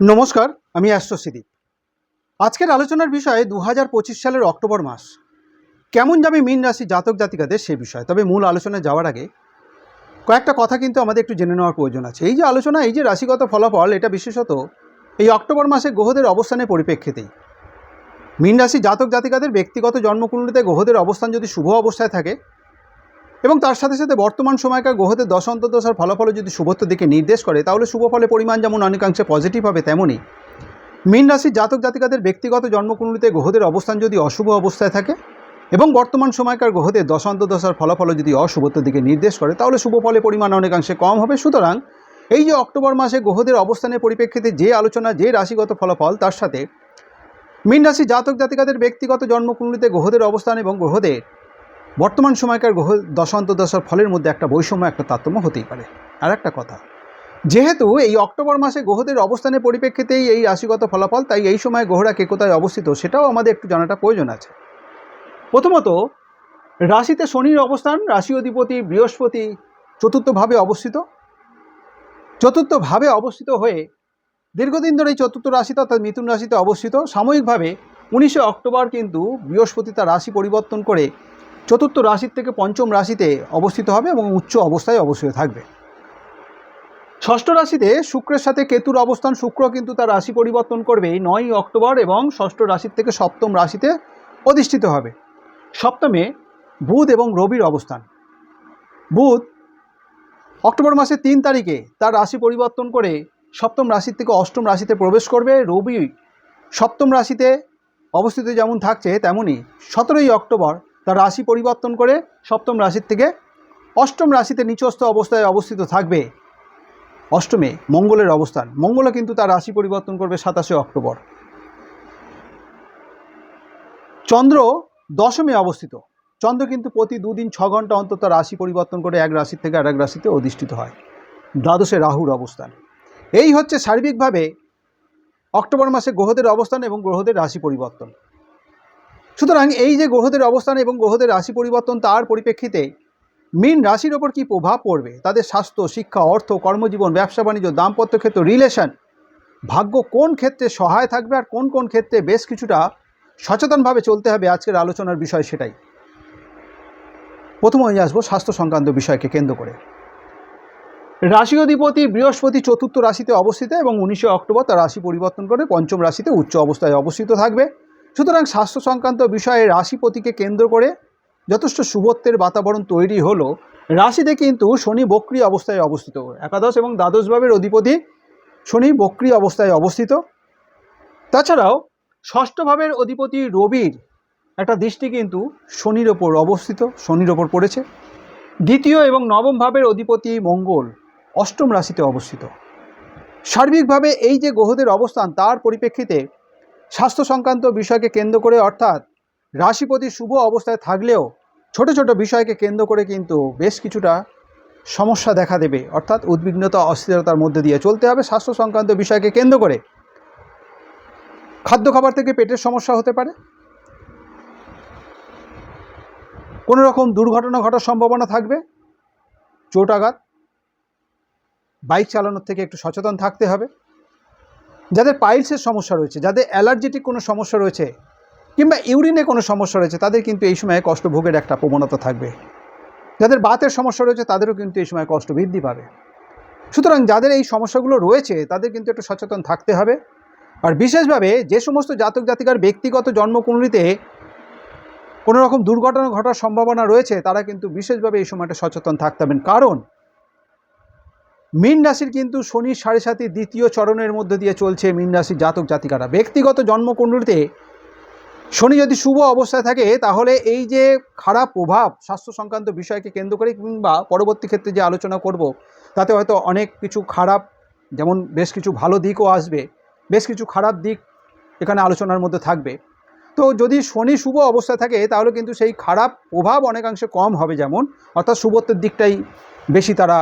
নমস্কার, আমি অ্যাস্ট্রোসিদি আজকের আলোচনার বিষয়ে দু হাজার পঁচিশ সালের অক্টোবর মাস। কেমন যাবে মীন রাশি জাতক জাতিকাদের সে বিষয়? তবে মূল আলোচনায় যাওয়ার আগে কয়েকটা কথা কিন্তু আমাদের একটু জেনে নেওয়ার প্রয়োজন আছে। এই যে আলোচনা, এই যে রাশিগত ফলাফল, এটা বিশেষত এই অক্টোবর মাসে গ্রহদের অবস্থানের পরিপ্রেক্ষিতেই। মীন রাশি জাতক জাতিকাদের ব্যক্তিগত জন্মকুণ্ডলিতে গ্রহদের অবস্থান যদি শুভ অবস্থায় থাকে এবং তার সাথে সাথে বর্তমান সময়কার গ্রহদের দশ অন্তর্দশার ফলাফল যদি শুভত্ব দিকে নির্দেশ করে, তাহলে শুভ ফলের পরিমাণ যেমন অনেকাংশে পজিটিভ হবে তেমনই মীন রাশির জাতক জাতিকাদের ব্যক্তিগত জন্মকুণ্ডলিতে গ্রহদের অবস্থান যদি অশুভ অবস্থায় থাকে এবং বর্তমান সময়কার গ্রহদের দশ অন্তর্দশার ফলাফল যদি অশুভত্বের দিকে নির্দেশ করে, তাহলে শুভ ফলের পরিমাণ অনেকাংশে কম হবে। সুতরাং এই যে অক্টোবর মাসে গ্রহদের অবস্থানের পরিপ্রেক্ষিতে যে আলোচনা, যে রাশিগত ফলাফল, তার সাথে মীন রাশি জাতক জাতিকাদের ব্যক্তিগত জন্মকুণ্ডলিতে গ্রহদের অবস্থান এবং গ্রহদের বর্তমান সময়কার গ্রহ দশান্তদশার ফলের মধ্যে একটা বৈষম্য, একটা তারতম্য হতেই পারে। আর একটা কথা, যেহেতু এই অক্টোবর মাসে গ্রহদের অবস্থানের পরিপ্রেক্ষিতেই এই রাশিগত ফলাফল, তাই এই সময় গ্রহরা কে কোথায় অবস্থিত সেটাও আমাদের একটু জানাটা প্রয়োজন আছে। প্রথমত, রাশিতে শনির অবস্থান রাশি অধিপতি বৃহস্পতি চতুর্থভাবে অবস্থিত। চতুর্থভাবে অবস্থিত হয়ে দীর্ঘদিন ধরে এই চতুর্থ রাশিতে অর্থাৎ মিথুন রাশিতে অবস্থিত। সাময়িকভাবে উনিশে অক্টোবর কিন্তু বৃহস্পতি তার রাশি পরিবর্তন করে চতুর্থ রাশির থেকে পঞ্চম রাশিতে অবস্থিত হবে এবং উচ্চ অবস্থায় অবস্থিত থাকবে। ষষ্ঠ রাশিতে শুক্রের সাথে কেতুর অবস্থান, শুক্র কিন্তু তার রাশি পরিবর্তন করবে নয়ই অক্টোবর এবং ষষ্ঠ রাশির থেকে সপ্তম রাশিতে অধিষ্ঠিত হবে। সপ্তমে বুধ এবং রবির অবস্থান। বুধ অক্টোবর মাসের তিন তারিখে তার রাশি পরিবর্তন করে সপ্তম রাশির থেকে অষ্টম রাশিতে প্রবেশ করবে। রবি সপ্তম রাশিতে অবস্থিত যেমন থাকছে তেমনই সতেরোই অক্টোবর তার রাশি পরিবর্তন করে সপ্তম রাশির থেকে অষ্টম রাশিতে নিচস্থ অবস্থায় অবস্থিত থাকবে। অষ্টমে মঙ্গলের অবস্থান। মঙ্গলও কিন্তু তার রাশি পরিবর্তন করবে সাতাশে অক্টোবর। চন্দ্র দশমে অবস্থিত। চন্দ্র কিন্তু প্রতি দুদিন ছ ঘণ্টা অন্তত রাশি পরিবর্তন করে এক রাশি থেকে আর এক রাশিতে অধিষ্ঠিত হয়। দ্বাদশে রাহুর অবস্থান। এই হচ্ছে সার্বিকভাবে অক্টোবর মাসে গ্রহদের অবস্থান এবং গ্রহদের রাশি পরিবর্তন। সুতরাং এই যে গ্রহদের অবস্থান এবং গ্রহদের রাশি পরিবর্তন তার পরিপ্রেক্ষিতে মীন রাশির ওপর কী প্রভাব পড়বে? তাদের স্বাস্থ্য, শিক্ষা, অর্থ, কর্মজীবন, ব্যবসা, বাণিজ্য, দাম্পত্য ক্ষেত্র রিলেশন ভাগ্য কোন ক্ষেত্রে সহায় থাকবে আর কোন কোন ক্ষেত্রে বেশ কিছুটা সচেতনভাবে চলতে হবে আজকের আলোচনার বিষয় সেটাই। প্রথম হয়ে আসব স্বাস্থ্য সংক্রান্ত বিষয়কে কেন্দ্র করে। রাশি অধিপতি বৃহস্পতি চতুর্থ রাশিতে অবস্থিত এবং উনিশে অক্টোবর তার রাশি পরিবর্তন করে পঞ্চম রাশিতে উচ্চ অবস্থায় অবস্থিত থাকবে। সুতরাং স্বাস্থ্য সংক্রান্ত বিষয়ে রাশিপতিকে কেন্দ্র করে যথেষ্ট শুভত্বের বাতাবরণ তৈরি হলো। রাশিতে কিন্তু শনি বক্রি অবস্থায় অবস্থিত। একাদশ এবং দ্বাদশ ভাবের অধিপতি শনি বক্রি অবস্থায় অবস্থিত। তাছাড়াও ষষ্ঠ ভাবের অধিপতি রবির একটা দৃষ্টি কিন্তু শনির ওপর অবস্থিত, শনির ওপর পড়েছে। দ্বিতীয় এবং নবম ভাবের অধিপতি মঙ্গল অষ্টম রাশিতে অবস্থিত। সার্বিকভাবে এই যে গ্রহদের অবস্থান, তার পরিপ্রেক্ষিতে স্বাস্থ্য সংক্রান্ত বিষয়কে কেন্দ্র করে, অর্থাৎ রাশিপতি শুভ অবস্থায় থাকলেও ছোট ছোট বিষয়কে কেন্দ্র করে কিন্তু বেশ কিছুটা সমস্যা দেখা দেবে। অর্থাৎ উদ্বিগ্নতা, অস্থিরতার মধ্যে দিয়ে চলতে হবে স্বাস্থ্য সংক্রান্ত বিষয়কে কেন্দ্র করে। খাদ্য খাবার থেকে পেটের সমস্যা হতে পারে। কোনো রকম দুর্ঘটনা ঘটার সম্ভাবনা থাকবে। চোট আঘাত। বাইক চালানোর থেকে একটু সচেতন থাকতে হবে। যাদের পাইলসের সমস্যা রয়েছে, যাদের অ্যালার্জেটিক কোনো সমস্যা রয়েছে কিংবা ইউরিনে কোনো সমস্যা রয়েছে, তাদের কিন্তু এই সময় কষ্ট ভোগের একটা প্রবণতা থাকবে। যাদের বাতের সমস্যা রয়েছে, তাদেরও কিন্তু এই সময় কষ্ট বৃদ্ধি পাবে। সুতরাং যাদের এই সমস্যাগুলো রয়েছে, তাদের কিন্তু একটু সচেতন থাকতে হবে। আর বিশেষভাবে যে সমস্ত জাতক জাতিকার ব্যক্তিগত জন্মকুণ্ডলিতে কোনো রকম দুর্ঘটনা ঘটার সম্ভাবনা রয়েছে, তারা কিন্তু বিশেষভাবে এই সময়টা সচেতন থাকতে হবেন কারণ মীন রাশির কিন্তু শনি সাড়ে সাতি দ্বিতীয় চরণের মধ্যে দিয়ে চলছে মীন রাশির জাতক জাতিকারা। ব্যক্তিগত জন্মকুণ্ডলিতে শনি যদি শুভ অবস্থায় থাকে, তাহলে এই যে খারাপ প্রভাব স্বাস্থ্য সংক্রান্ত বিষয়কে কেন্দ্র করে কিংবা পরবর্তী ক্ষেত্রে যে আলোচনা করব, তাতে হয়তো অনেক কিছু খারাপ, যেমন বেশ কিছু ভালো দিকও আসবে, বেশ কিছু খারাপ দিক এখানে আলোচনার মধ্যে থাকবে। তো যদি শনি শুভ অবস্থায় থাকে, তাহলে কিন্তু সেই খারাপ প্রভাব অনেকাংশে কম হবে যেমন, অর্থাৎ শুভত্বের দিকটাই বেশি তারা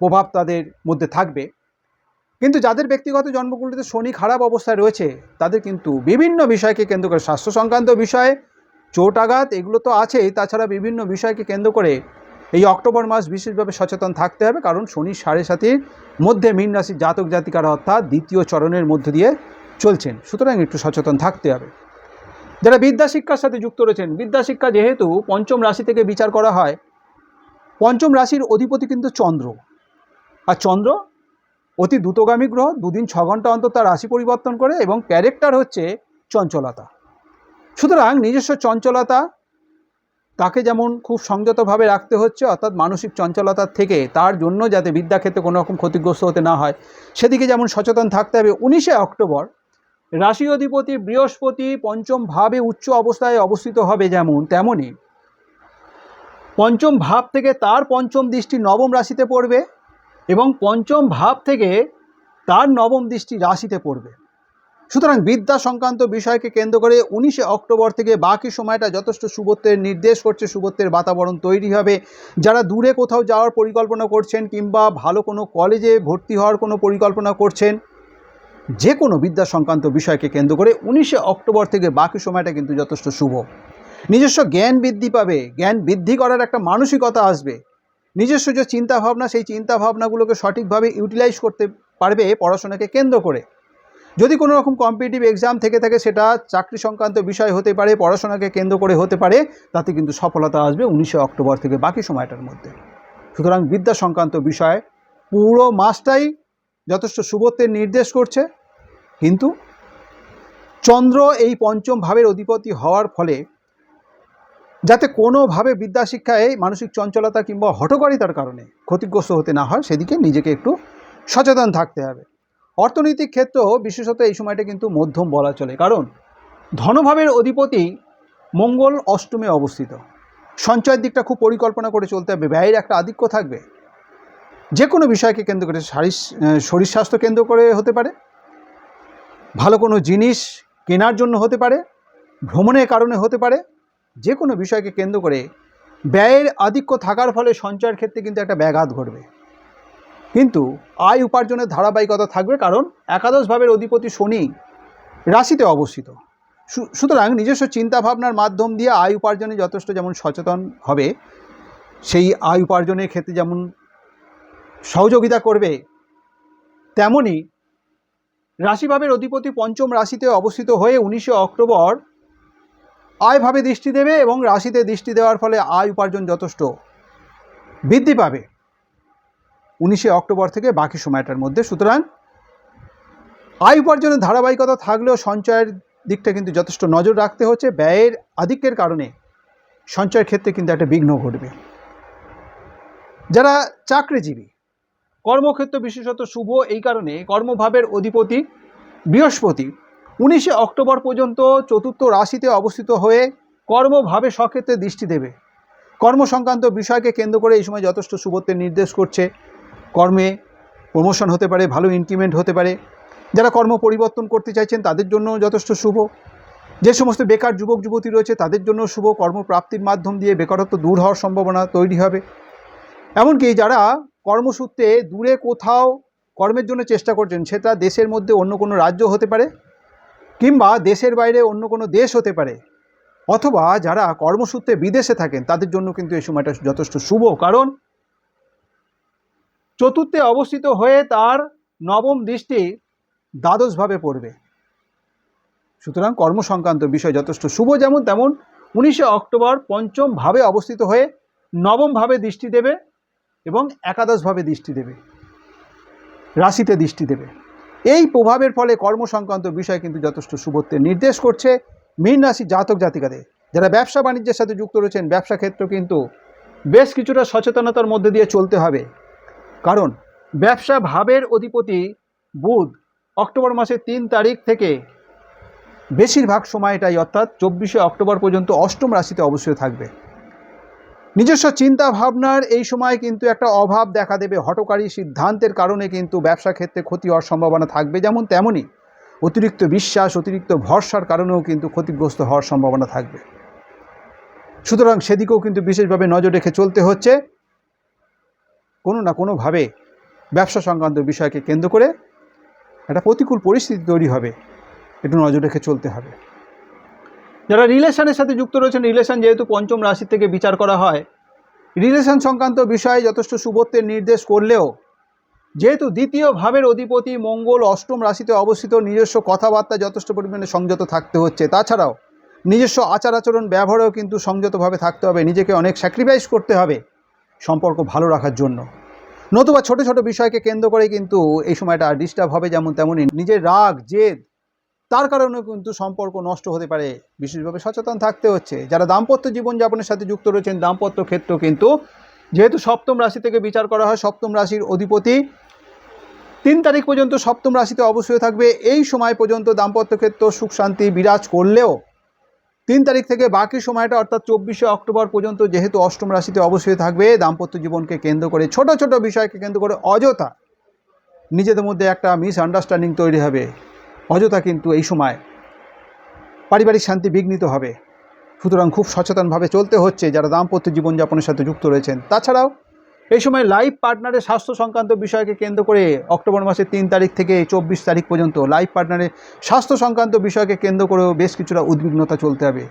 প্রভাব তাদের মধ্যে থাকবে। কিন্তু যাদের ব্যক্তিগত জন্মকুণ্ডলিতে শনি খারাপ অবস্থায় রয়েছে, তাদের কিন্তু বিভিন্ন বিষয়কে কেন্দ্র করে স্বাস্থ্য সংক্রান্ত বিষয়ে, চোট আঘাত, এগুলো তো আছেই। তাছাড়া বিভিন্ন বিষয়কে কেন্দ্র করে এই অক্টোবর মাস বিশেষভাবে সচেতন থাকতে হবে। কারণ শনি সাড়ে সাতির মধ্যে মীন রাশির জাতক জাতিকারা অর্থাৎ দ্বিতীয় চরণের মধ্য দিয়ে চলছেন। সুতরাং একটু সচেতন থাকতে হবে। যারা বিদ্যা শিক্ষার সাথে যুক্ত রয়েছেন, বিদ্যা শিক্ষা যেহেতু পঞ্চম রাশি থেকে বিচার করা হয় পঞ্চম রাশির অধিপতি কিন্তু চন্দ্র। আর চন্দ্র অতি দ্রুতগামী গ্রহ, দুদিন ছ ঘণ্টা অন্তর তার রাশি পরিবর্তন করে এবং ক্যারেক্টার হচ্ছে চঞ্চলতা। সুতরাং নিজস্ব চঞ্চলতা তাকে যেমন খুব সংযতভাবে রাখতে হচ্ছে, অর্থাৎ মানসিক চঞ্চলতার থেকে তার জন্য যাতে বিদ্যাক্ষেত্রে কোনো রকম ক্ষতিগ্রস্ত হতে না হয়, সেদিকে যেমন সচেতন থাকতে হবে। উনিশে অক্টোবর রাশি অধিপতি বৃহস্পতি পঞ্চম ভাবে উচ্চ অবস্থায় অবস্থিত হবে যেমন তেমনই পঞ্চম ভাব থেকে তার পঞ্চম দৃষ্টি নবম রাশিতে পড়বে এবং পঞ্চম ভাব থেকে তার নবম দৃষ্টি রাশিতে পড়বে। সুতরাং বিদ্যা সংক্রান্ত বিষয়কে কেন্দ্র করে উনিশে অক্টোবর থেকে বাকি সময়টা যথেষ্ট শুভত্বের নির্দেশ করছে শুভত্বের বাতাবরণ তৈরি হবে। যারা দূরে কোথাও যাওয়ার পরিকল্পনা করছেন কিংবা ভালো কোনো কলেজে ভর্তি হওয়ার কোনো পরিকল্পনা করছেন, যে কোনো বিদ্যা সংক্রান্ত বিষয়কে কেন্দ্র করে উনিশে অক্টোবর থেকে বাকি সময়টা কিন্তু যথেষ্ট শুভ। নিজস্ব জ্ঞান বৃদ্ধি পাবে, জ্ঞান বৃদ্ধি করার একটা মানসিকতা আসবে। নিজস্ব যে চিন্তাভাবনা, সেই চিন্তাভাবনাগুলোকে সঠিকভাবে ইউটিলাইজ করতে পারবে পড়াশোনাকে কেন্দ্র করে। যদি কোনো রকম কম্পিটিটিভ এক্সাম থেকে থাকে, সেটা চাকরি সংক্রান্ত বিষয় হতে পারে, পড়াশোনাকে কেন্দ্র করে হতে পারে, তাতে কিন্তু সফলতা আসবে উনিশে অক্টোবর থেকে বাকি সময়টার মধ্যে। সুতরাং বিদ্যা সংক্রান্ত বিষয় পুরো মাসটাই যথেষ্ট শুভত্বের নির্দেশ করছে, কিন্তু চন্দ্র এই পঞ্চম ভাবের অধিপতি হওয়ার ফলে যাতে কোনোভাবে বিদ্যা শিক্ষায় মানসিক চঞ্চলতা কিংবা হটকারিতার কারণে ক্ষতিগ্রস্ত হতে না হয়, সেদিকে নিজেকে একটু সচেতন থাকতে হবে। অর্থনৈতিক ক্ষেত্রেও বিশেষত এই সময়টা কিন্তু মধ্যম বলা চলে। কারণ ধনভাবের অধিপতি মঙ্গল অষ্টমে অবস্থিত। সঞ্চয়ের দিকটা খুব পরিকল্পনা করে চলতে হবে। ব্যয়ের একটা আধিক্য থাকবে। যে কোনো বিষয়কে কেন্দ্র করে শারীর শরীর স্বাস্থ্য কেন্দ্র করে হতে পারে। ভালো কোনো জিনিস কেনার জন্য হতে পারে। ভ্রমণের কারণে হতে পারে। যে কোনো বিষয়কে কেন্দ্র করে ব্যয়ের আধিক্য থাকার ফলে সঞ্চয়ের ক্ষেত্রে কিন্তু একটা ব্যাঘাত ঘটবে। কিন্তু আয় উপার্জনের ধারাবাহিকতা থাকবে কারণ একাদশ ভাবের অধিপতি শনি রাশিতে অবস্থিত। সুতরাং নিজস্ব চিন্তাভাবনার মাধ্যম দিয়ে আয় উপার্জনে যথেষ্ট যেমন সচেতন হবে, সেই আয় উপার্জনের ক্ষেত্রে যেমন সহযোগিতা করবে, তেমনি রাশিভাবের অধিপতি পঞ্চম রাশিতে অবস্থিত হয়ে উনিশে অক্টোবর আয়ভাবে দৃষ্টি দেবে এবং রাশিতে দৃষ্টি দেওয়ার ফলে আয় উপার্জন যথেষ্ট বৃদ্ধি পাবে। উনিশে অক্টোবর থেকে বাকি সময়টার মধ্যে। সুতরাং আয় উপার্জনের ধারাবাহিকতা থাকলেও সঞ্চয়ের দিকটা কিন্তু যথেষ্ট নজর রাখতে হচ্ছে। ব্যয়ের আধিক্যের কারণে সঞ্চয়ের ক্ষেত্রে কিন্তু একটা বিঘ্ন ঘটবে। যারা চাকরিজীবী, কর্মক্ষেত্র বিশেষত শুভ, এই কারণে কর্মভাবের অধিপতি বৃহস্পতি উনিশে অক্টোবর পর্যন্ত চতুর্থ রাশিতে অবস্থিত হয়ে কর্মভাবে সক্ষেত্রে দৃষ্টি দেবে। কর্ম সংক্রান্ত বিষয়কে কেন্দ্র করে এই সময় যথেষ্ট শুভত্বের নির্দেশ করছে। কর্মে প্রমোশন হতে পারে, ভালো ইনক্রিমেন্ট হতে পারে। যারা কর্ম পরিবর্তন করতে চাইছেন, তাদের জন্য যথেষ্ট শুভ। যে সমস্ত বেকার যুবক, যুবতী রয়েছে, তাদের জন্য শুভ। কর্মপ্রাপ্তির মাধ্যম দিয়ে বেকারত্ব দূর হওয়ার সম্ভাবনা তৈরি হবে। এমনকি যারা কর্মসূত্রে দূরে কোথাও কর্মের জন্য চেষ্টা করছেন, সেটা দেশের মধ্যে অন্য কোনো রাজ্য হতে পারে। কিংবা দেশের বাইরে অন্য কোনো দেশ হতে পারে, অথবা যারা কর্মসূত্রে বিদেশে থাকেন, তাদের জন্য কিন্তু এই সময়টা যথেষ্ট শুভ। কারণ চতুর্থে অবস্থিত হয়ে তার নবম দৃষ্টি দ্বাদশভাবে পড়বে। সুতরাং কর্মসংক্রান্ত বিষয় যথেষ্ট শুভ, যেমন তেমন উনিশে অক্টোবর পঞ্চম ভাবে অবস্থিত হয়ে নবম ভাবে দৃষ্টি দেবে এবং একাদশভাবে দৃষ্টি দেবে, রাশিতে দৃষ্টি দেবে। এই প্রভাবের ফলে কর্মসংক্রান্ত বিষয় কিন্তু যথেষ্ট শুভত্বের নির্দেশ করছে মীন রাশি জাতক জাতিকাদের। যারা ব্যবসা বাণিজ্যের সাথে যুক্ত রয়েছেন, ব্যবসা ক্ষেত্র কিন্তু বেশ কিছুটা সচেতনতার মধ্যে দিয়ে চলতে হবে। কারণ ব্যবসা ভাবের অধিপতি বুধ অক্টোবর মাসের তিন তারিখ থেকে বেশিরভাগ সময়টাই অর্থাৎ চব্বিশে অক্টোবর পর্যন্ত অষ্টম রাশিতে অবশ্যই থাকবে। নিজস্ব চিন্তা ভাবনার এই সময় কিন্তু একটা অভাব দেখা দেবে হটকারী সিদ্ধান্তের কারণে কিন্তু ব্যবসা ক্ষেত্রে ক্ষতি হওয়ার সম্ভাবনা থাকবে, যেমন তেমনই অতিরিক্ত বিশ্বাস, অতিরিক্ত ভরসার কারণেও কিন্তু ক্ষতিগ্রস্ত হওয়ার সম্ভাবনা থাকবে। সুতরাং সেদিকেও কিন্তু বিশেষভাবে নজর রেখে চলতে হচ্ছে। কোনো না কোনোভাবে ব্যবসা সংক্রান্ত বিষয়কে কেন্দ্র করে একটা প্রতিকূল পরিস্থিতি তৈরি হবে, একটু নজর রেখে চলতে হবে। যারা রিলেশনের সাথে যুক্ত রয়েছেন, রিলেশন যেহেতু পঞ্চম রাশি থেকে বিচার করা হয়, রিলেশন সংক্রান্ত বিষয়ে যথেষ্ট শুভত্বের নির্দেশ করলেও, যেহেতু দ্বিতীয় ভাবের অধিপতি মঙ্গল অষ্টম রাশিতে অবস্থিত, নিজস্ব কথাবার্তা যথেষ্ট পরিমাণে সংযত থাকতে হচ্ছে। তাছাড়াও, নিজস্ব আচার আচরণ ব্যবহারেও কিন্তু সংযতভাবে থাকতে হবে। নিজেকে অনেক স্যাক্রিফাইস করতে হবে সম্পর্ক ভালো রাখার জন্য। নতুবা ছোট ছোট বিষয়কে কেন্দ্র করে কিন্তু এই সময়টা ডিস্টার্ব হবে যেমন তেমনই নিজের রাগ, জেদ তার কারণেও কিন্তু সম্পর্ক নষ্ট হতে পারে। বিশেষভাবে সচেতন থাকতে হচ্ছে। যারা দাম্পত্য জীবনযাপনের সাথে যুক্ত রয়েছেন, দাম্পত্য ক্ষেত্র কিন্তু যেহেতু সপ্তম রাশি থেকে বিচার করা হয়, সপ্তম রাশির অধিপতি, তিন তারিখ পর্যন্ত সপ্তম রাশিতে অবশ্যই থাকবে। এই সময় পর্যন্ত দাম্পত্য ক্ষেত্র সুখ শান্তি বিরাজ করলেও তিন তারিখ থেকে বাকি সময়টা, অর্থাৎ চব্বিশে অক্টোবর পর্যন্ত যেহেতু অষ্টম রাশিতে অবশ্যই থাকবে, দাম্পত্য জীবনকে কেন্দ্র করে, ছোট ছোট বিষয়কে কেন্দ্র করে অযথা নিজেদের মধ্যে একটা মিসআন্ডারস্ট্যান্ডিং তৈরি হবে। অযথা কিন্তু এই সময় পারিবারিক শান্তি বিঘ্নিত হবে। সুতরাং খুব সচেতনভাবে চলতে হচ্ছে যারা দাম্পত্য জীবনযাপনের সাথে যুক্ত রয়েছেন। তাছাড়াও এই সময় লাইফ পার্টনারের স্বাস্থ্য সংক্রান্ত বিষয়কে কেন্দ্র করে অক্টোবর মাসের তিন তারিখ থেকে চব্বিশ তারিখ পর্যন্ত লাইফ পার্টনারের স্বাস্থ্য সংক্রান্ত বিষয়কে কেন্দ্র করেও বেশ কিছুটা উদ্বিগ্নতা চলতে হবে।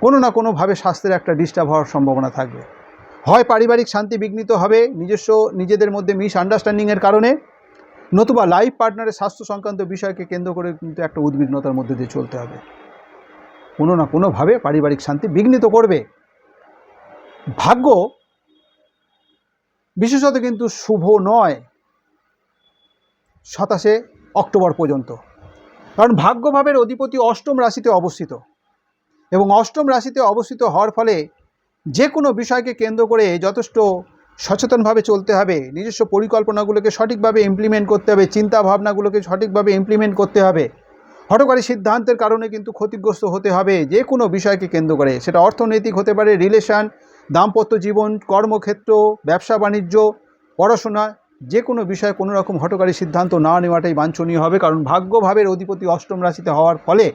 কোনো না কোনোভাবে স্বাস্থ্যের একটা ডিস্টার্ব হওয়ার সম্ভাবনা থাকবে। হয় পারিবারিক শান্তি বিঘ্নিত হবে, নিজস্ব নিজেদের মধ্যে মিস আন্ডারস্ট্যান্ডিংয়ের কারণে নতুবা লাইফ পার্টনারের স্বাস্থ্য সংক্রান্ত বিষয়কে কেন্দ্র করে কিন্তু একটা উদ্বিগ্নতার মধ্যে দিয়ে চলতে হবে। কোনো না কোনোভাবে পারিবারিক শান্তি বিঘ্নিত করবে। ভাগ্য বিশেষত কিন্তু শুভ নয় সাতাশে অক্টোবর পর্যন্ত। কারণ ভাগ্যভাবের অধিপতি অষ্টম রাশিতে অবস্থিত। এবং অষ্টম রাশিতে অবস্থিত হওয়ার ফলে যে কোনো বিষয়কে কেন্দ্র করে যথেষ্ট সচেতনভাবে চলতে হবে। নিজস্ব পরিকল্পনাগুলোকে সঠিকভাবে ইমপ্লিমেন্ট করতে হবে। চিন্তা ভাবনাগুলোকে সঠিকভাবে ইমপ্লিমেন্ট করতে হবে। হঠকারী সিদ্ধান্তের কারণে কিন্তু ক্ষতিগ্রস্ত হতে হবে যে কোনো বিষয়কে কেন্দ্র করে। সেটা অর্থনৈতিক হতে পারে রিলেশান দাম্পত্য জীবন, কর্মক্ষেত্র, ব্যবসা, বাণিজ্য, পড়াশোনা, যে কোনো বিষয়ে কোনো রকম হঠকারী সিদ্ধান্ত না নেওয়াটাই বাঞ্ছনীয় হবে। কারণ ভাগ্যভাবের অধিপতি অষ্টম রাশিতে হওয়ার ফলে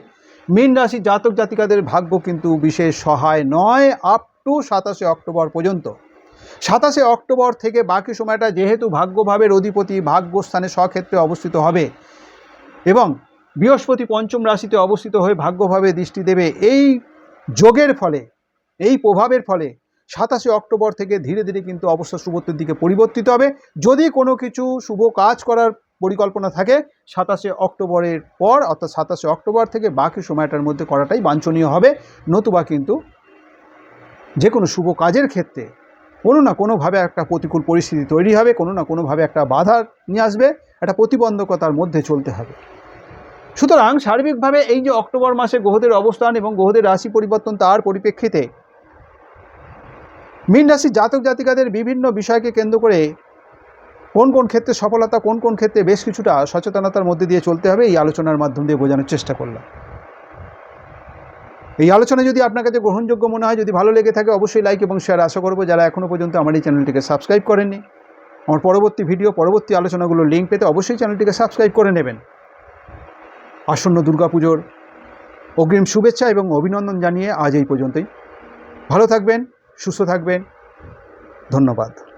মীন রাশি জাতক জাতিকাদের ভাগ্য কিন্তু বিশেষ সহায় নয় আপ টু সাতাশে অক্টোবর পর্যন্ত। সাতাশে অক্টোবর থেকে বাকি সময়টা যেহেতু ভাগ্যভাবের অধিপতি ভাগ্যস্থানে স্বক্ষেত্রে অবস্থিত হবে এবং বৃহস্পতি পঞ্চম রাশিতে অবস্থিত হয়ে ভাগ্যভাবে দৃষ্টি দেবে, এই যোগের ফলে, এই প্রভাবের ফলে সাতাশে অক্টোবর থেকে ধীরে ধীরে কিন্তু অবস্থা শুভত্বের দিকে পরিবর্তিত হবে। যদি কোনো কিছু শুভ কাজ করার পরিকল্পনা থাকে, সাতাশে অক্টোবরের পর অর্থাৎ সাতাশে অক্টোবর থেকে বাকি সময়টার মধ্যে করাটাই বাঞ্ছনীয় হবে। নতুবা কিন্তু যে কোনো শুভ কাজের ক্ষেত্রে কোনো না কোনোভাবে একটা প্রতিকূল পরিস্থিতি তৈরি হবে, কোনো না কোনোভাবে একটা বাধা নিয়ে আসবে, একটা প্রতিবন্ধকতার মধ্যে চলতে হবে। সুতরাং সার্বিকভাবে এই যে অক্টোবর মাসে গ্রহদের অবস্থান এবং গ্রহদের রাশি পরিবর্তন তার পরিপ্রেক্ষিতে মীন রাশি জাতক জাতিকাদের বিভিন্ন বিষয়কে কেন্দ্র করে কোন কোন ক্ষেত্রে সফলতা, কোন কোন ক্ষেত্রে বেশ কিছুটা সচেতনতার মধ্যে দিয়ে চলতে হবে, এই আলোচনার মাধ্যম দিয়ে বোঝানোর চেষ্টা করলাম। এই আলোচনা যদি আপনার কাছে গ্রহণযোগ্য মনে হয়, যদি ভালো লেগে থাকে, অবশ্যই লাইক এবং শেয়ার আশা করব যারা এখনও পর্যন্ত আমার এই চ্যানেলটিকে সাবস্ক্রাইব করেননি। আমার পরবর্তী ভিডিও পরবর্তী আলোচনাগুলোর লিঙ্ক পেতে অবশ্যই চ্যানেলটিকে সাবস্ক্রাইব করে নেবেন। আসন্ন দুর্গাপুজোর অগ্রিম শুভেচ্ছা এবং অভিনন্দন জানিয়ে আজ এই পর্যন্তই। ভালো থাকবেন, সুস্থ থাকবেন। ধন্যবাদ।